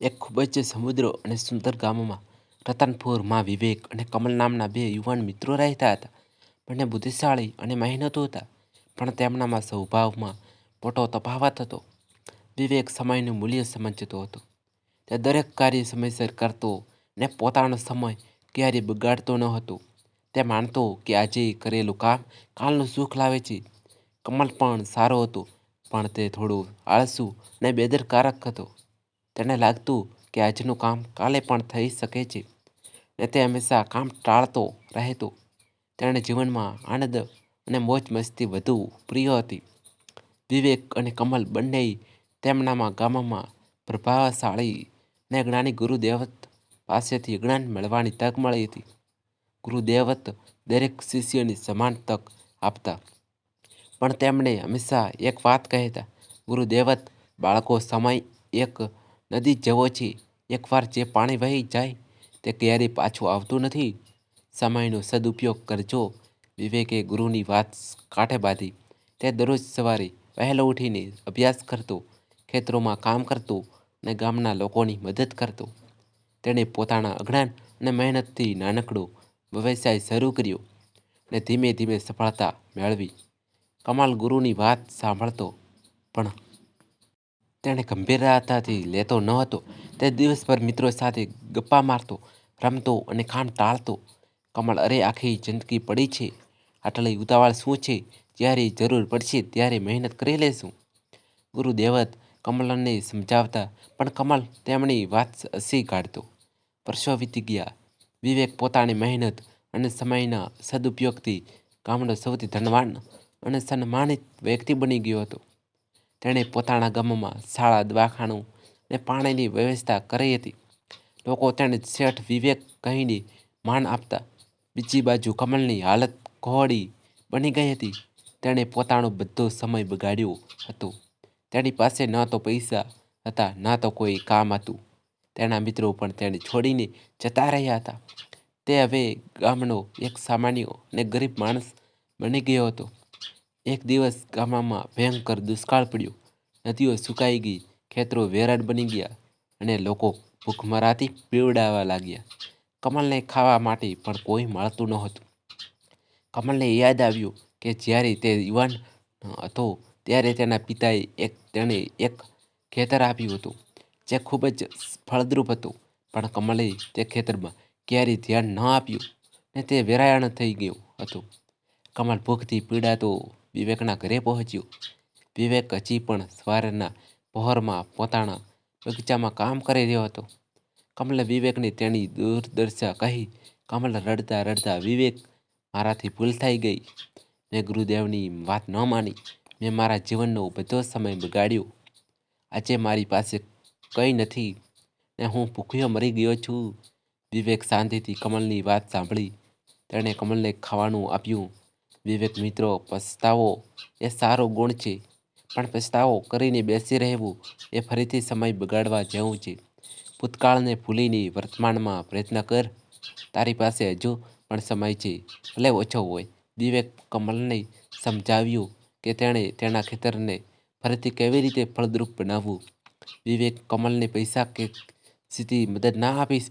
એક ખૂબ જ સમુદ્ર અને સુંદર ગામમાં રતનપુરમાં વિવેક અને કમલ નામના બે યુવાન મિત્રો રહેતા હતા. બંને બુદ્ધિશાળી અને મહેનતુ હતા, પણ તેમનામાં સ્વભાવમાં મોટો તફાવત હતો. વિવેક સમયનું મૂલ્ય સમજતો હતો. તે દરેક કાર્ય સમયસર કરતો અને પોતાનો સમય ક્યારેય બગાડતો ન હતો. તે માનતો કે આજે કરેલું કામ કાલનું સુખ લાવે છે. કમલ પણ સારો હતો, પણ તે થોડો આળસુ અને બેદરકારક હતો. તેને લાગતું કે આજનું કામ કાલે પણ થઈ શકે છે. ને તે હંમેશા કામ ટાળતો રહેતો. તેણે જીવનમાં આનંદ અને મોજ મસ્તી વધુ પ્રિય હતી. વિવેક અને કમલ બંને તેમનામાં ગામમાં પ્રભાવશાળી અને જ્ઞાની ગુરુદેવત પાસેથી જ્ઞાન મેળવવાની તક મળી હતી. ગુરુદેવત દરેક શિષ્યની સમાન તક આપતા. પણ તેમણે હંમેશા એક વાત કહેતા, ગુરુદેવત, બાળકો, સમય એક નદી જેવો છે. એકવાર જે પાણી વહી જાય તે ક્યારેય પાછું આવતું નથી. સમયનો સદુપયોગ કરજો. વિવેકે ગુરુની વાત કાંઠે બાંધી. તે દરરોજ સવારે વહેલો ઉઠીને અભ્યાસ કરતો, ખેતરોમાં કામ કરતો અને ગામના લોકોની મદદ કરતો. તેણે પોતાના અજ્ઞાન અને મહેનતથી નાનકડો વ્યવસાય શરૂ કર્યો અને ધીમે ધીમે સફળતા મેળવી. કમાલ ગુરુની વાત સાંભળતો પણ તેને ગંભીરતાથી લેતો ન હતો. તે દિવસભર મિત્રો સાથે ગપ્પા મારતો, રમતો અને ખાંડ ટાળતો. કમળ અરે આખી જિંદગી પડી છે. આટલી ઉતાવળ શું છે? જ્યારે જરૂર પડશે ત્યારે મહેનત કરી લેશું. ગુરુદેવત કમલને સમજાવતા, પણ કમલ તેમની વાત હસી કાઢતો વર્ષો વીતી ગયા. વિવેક પોતાની મહેનત અને સમયના સદુપયોગથી ગામનો સૌથી ધનવાન અને સન્માનિત વ્યક્તિ બની ગયો હતો. તેણે પોતાના ગામમાં શાળા, દવાખાનું ને પાણીની વ્યવસ્થા કરી હતી. લોકો તેને શેઠ વિવેક કહીને માન આપતા બીજી બાજુ કમલની હાલત કોહળી બની ગઈ હતી. તેણે પોતાનો બધો સમય બગાડ્યો હતો. તેની પાસે ન તો પૈસા હતા, ન તો કોઈ કામ હતું. તેના મિત્રો પણ તેને છોડીને જતા રહ્યા હતા. તે હવે ગામનો એક સામાન્ય અને ગરીબ માણસ બની ગયો હતો. એક દિવસ ગામમાં ભયંકર દુષ્કાળ પડ્યો. નદીઓ સુકાઈ ગઈ, ખેતરો વેરાન બની ગયા અને લોકો ભૂખમરાથી પીવડાવવા લાગ્યા. કમલને ખાવા માટે પણ કોઈ મળતું નહોતું. કમલને યાદ આવ્યું કે જ્યારે તે યુવાન હતો, ત્યારે તેના પિતાએ એક, તેણે એક ખેતર આપ્યું હતું, જે ખૂબ જ ફળદ્રુપ હતું. પણ કમલે તે ખેતરમાં ક્યારેય ધ્યાન ન આપ્યું ને તે વેરાયણ થઈ ગયું હતું. કમલ ભૂખથી પીડાતો વિવેકના ઘરે પહોંચ્યો. વિવેક હજી પણ સવારના પહોરમાં પોતાના બગીચામાં કામ કરી રહ્યો હતો. કમલે વિવેકની તેની દુર્દશા કહી કમલ રડતા રડતા વિવેક મારાથી ભૂલ થઈ ગઈ. મેં ગુરુદેવની વાત ન માની. મેં મારા જીવનનો બધો સમય બગાડ્યો. આજે મારી પાસે કંઈ નથી. ને હું ભૂખ્યો મરી ગયો છું. વિવેક શાંતિથી કમલની વાત સાંભળી. તેણે કમલને ખાવાનું આપ્યું. વિવેક મિત્રો, પસ્તાવો એ સારો ગુણ છે. પણ પસ્તાવો કરીને બેસી રહેવું એ ફરીથી સમય બગાડવા જેવું છે. ભૂતકાળને ભૂલીને વર્તમાનમાં પ્રયત્ન કર. તારી પાસે હજુ પણ સમય છે. ભલે ઓછો હોય. વિવેક કમલને સમજાવ્યું કે તેણે તેના ખેતરને ફરીથી કેવી રીતે ફળદ્રુપ બનાવવું? વિવેક કમલને પૈસા કે સીધી મદદ ના આપી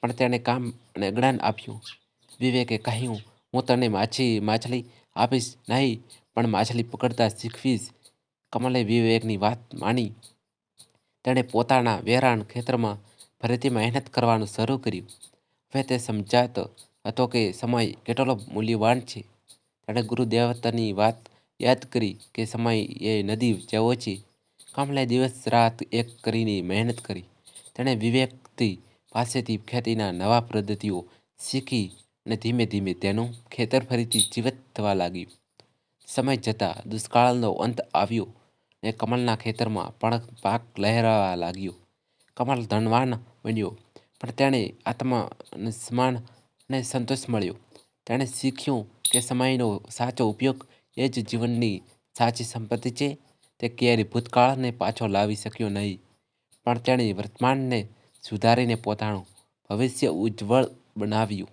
પણ તેણે કામ અને જ્ઞાન આપ્યું. વિવેકે કહ્યું હું તને માછી, માછલી આપીશ નહીં, પણ માછલી પકડતા શીખવીશ. કમલે વિવેકની વાત માની. તેણે પોતાના વેરાણ ખેતરમાં ફરીથી મહેનત કરવાનું શરૂ કર્યું. હવે તે સમજાતો હતો કે સમય કેટલો મૂલ્યવાન છે. તેણે ગુરુદેવતાની વાત યાદ કરી કે સમય એ નદી જેવો છે. કમલે દિવસ રાત એક કરીને મહેનત કરી. તેણે વિવેકથી પાસેથી ખેતીના નવા પદ્ધતિઓ શીખી. અને ધીમે ધીમે તેનું ખેતર ફરીથી જીવત થવા લાગ્યું. સમય જતાં દુષ્કાળનો અંત આવ્યો ને કમલના ખેતરમાં પણ પાક લહેરાવા લાગ્યો. કમલ ધનવાન બન્યો, પણ તેણે આત્મસન્માન અને સંતોષ મળ્યો. તેણે શીખ્યું કે સમયનો સાચો ઉપયોગ એ જ જીવનની સાચી સંપત્તિ છે. તે ક્યારેય ભૂતકાળને પાછો લાવી શક્યો નહીં, પણ તેણે વર્તમાનને સુધારીને પોતાનું ભવિષ્ય ઉજ્જવળ બનાવ્યું.